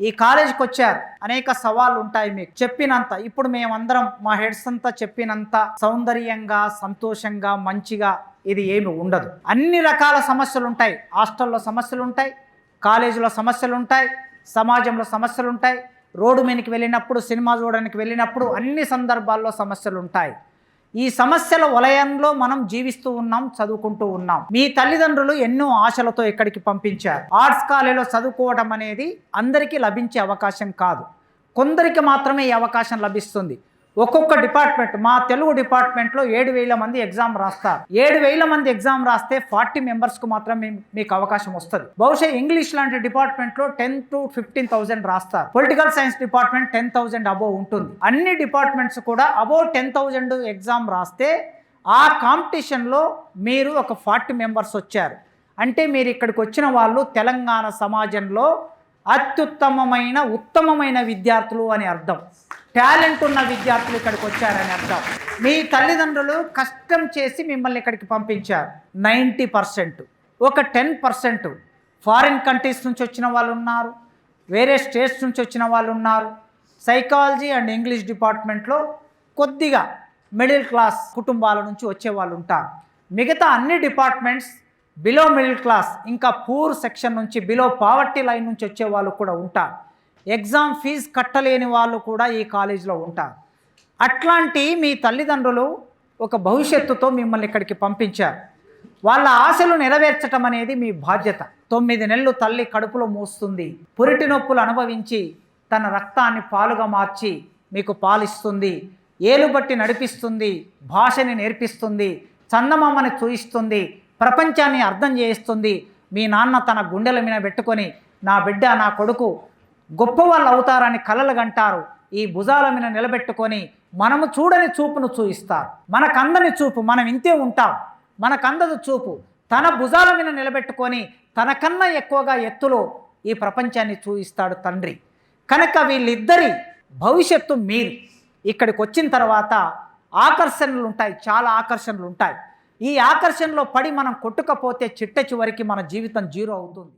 ఈ కాలేజీకి వచ్చారు. అనేక సవాళ్ళు ఉంటాయి మీకు. చెప్పినంత ఇప్పుడు మేమందరం మా హెడ్స్ అంతా చెప్పినంత సౌందర్యంగా సంతోషంగా మంచిగా ఇది ఏమి ఉండదు. అన్ని రకాల సమస్యలు ఉంటాయి. హాస్టల్లో సమస్యలు ఉంటాయి కాలేజీలో సమస్యలు ఉంటాయి సమాజంలో సమస్యలు ఉంటాయి రోడ్డు మీదకి వెళ్ళినప్పుడు సినిమా చూడడానికి వెళ్ళినప్పుడు అన్ని సందర్భాల్లో సమస్యలు ఉంటాయి. ఈ సమస్యల వలయంలో మనం జీవిస్తూ ఉన్నాం చదువుకుంటూ ఉన్నాం. మీ తల్లిదండ్రులు ఎన్నో ఆశలతో ఇక్కడికి పంపించారు. ఆర్ట్స్ కాలేజీలో చదువుకోవడం అనేది అందరికీ లభించే అవకాశం కాదు. కొందరికి మాత్రమే ఈ అవకాశం లభిస్తుంది. ఒక్కొక్క డిపార్ట్మెంట్ మా తెలుగు డిపార్ట్మెంట్లో ఏడు వేల మంది ఎగ్జామ్ రాస్తారు. ఏడు వేల మంది ఎగ్జామ్ రాస్తే ఫార్టీ మెంబర్స్కు మాత్రమే మీకు అవకాశం వస్తుంది. బహుశా ఇంగ్లీష్ లాంటి డిపార్ట్మెంట్లో టెన్ టు ఫిఫ్టీన్ థౌసండ్ రాస్తారు. Political science department ten thousand above ఉంటుంది. అన్ని డిపార్ట్మెంట్స్ కూడా అబోవ్ టెన్ థౌసండ్ ఎగ్జామ్ రాస్తే ఆ కాంపిటీషన్లో మీరు ఒక ఫార్టీ మెంబర్స్ వచ్చారు. అంటే మీరు ఇక్కడికి వచ్చిన వాళ్ళు తెలంగాణ సమాజంలో అత్యుత్తమమైన ఉత్తమమైన విద్యార్థులు అని అర్థం. టాలెంట్ ఉన్న విద్యార్థులు ఇక్కడికి వచ్చారని అర్థం. మీ తల్లిదండ్రులు కష్టం చేసి మిమ్మల్ని ఇక్కడికి పంపించారు. Ninety percent. ఒక టెన్ పర్సెంట్. ఫారిన్ కంట్రీస్ నుంచి వచ్చిన వాళ్ళు ఉన్నారు. వేరే స్టేట్స్ నుంచి వచ్చిన వాళ్ళు ఉన్నారు. సైకాలజీ అండ్ ఇంగ్లీష్ డిపార్ట్మెంట్లో కొద్దిగా మిడిల్ క్లాస్ కుటుంబాల నుంచి వచ్చే వాళ్ళు ఉంటారు. మిగతా అన్ని డిపార్ట్మెంట్స్ బిలో మిడిల్ క్లాస్ ఇంకా పూర్ సెక్షన్ నుంచి బిలో పావర్టీ లైన్ నుంచి వచ్చే వాళ్ళు కూడా ఉంటారు. ఎగ్జామ్ ఫీజు కట్టలేని వాళ్ళు కూడా ఈ కాలేజీలో ఉంటారు. అట్లాంటి మీ తల్లిదండ్రులు ఒక భవిష్యత్తుతో మిమ్మల్ని ఇక్కడికి పంపించారు. వాళ్ళ ఆశలు నెరవేర్చటం అనేది మీ బాధ్యత. తొమ్మిది నెలలు తల్లి కడుపులో మోస్తుంది. పురిటి నొప్పులు అనుభవించి తన రక్తాన్ని పాలుగా మార్చి మీకు పాలిస్తుంది. ఏలుబట్టి నడిపిస్తుంది. భాషని నేర్పిస్తుంది. చందమామని చూయిస్తుంది. ప్రపంచాన్ని అర్థం చేయిస్తుంది. మీ నాన్న తన గుండెల మీద పెట్టుకొని నా బిడ్డ నా కొడుకు గొప్ప వాళ్ళు అవుతారని కలలు కంటారు. ఈ భుజాల మీద నిలబెట్టుకొని మనము చూడని చూపును చూయిస్తారు. మనకందని చూపు మనం ఇంతే ఉంటాం. మనకందదు చూపు. తన భుజాల మీద నిలబెట్టుకొని తనకన్నా ఎక్కువగా ఎత్తులో ఈ ప్రపంచాన్ని చూయిస్తాడు తండ్రి. కనుక వీళ్ళిద్దరి భవిష్యత్తు మీరు. ఇక్కడికి వచ్చిన తర్వాత ఆకర్షణలు ఉంటాయి చాలా ఆకర్షణలు ఉంటాయి ఈ ఆకర్షణలో పడి మనం కొట్టుకపోతే చిట్ట చివరికి మన జీవితం జీరో అవుతుంది.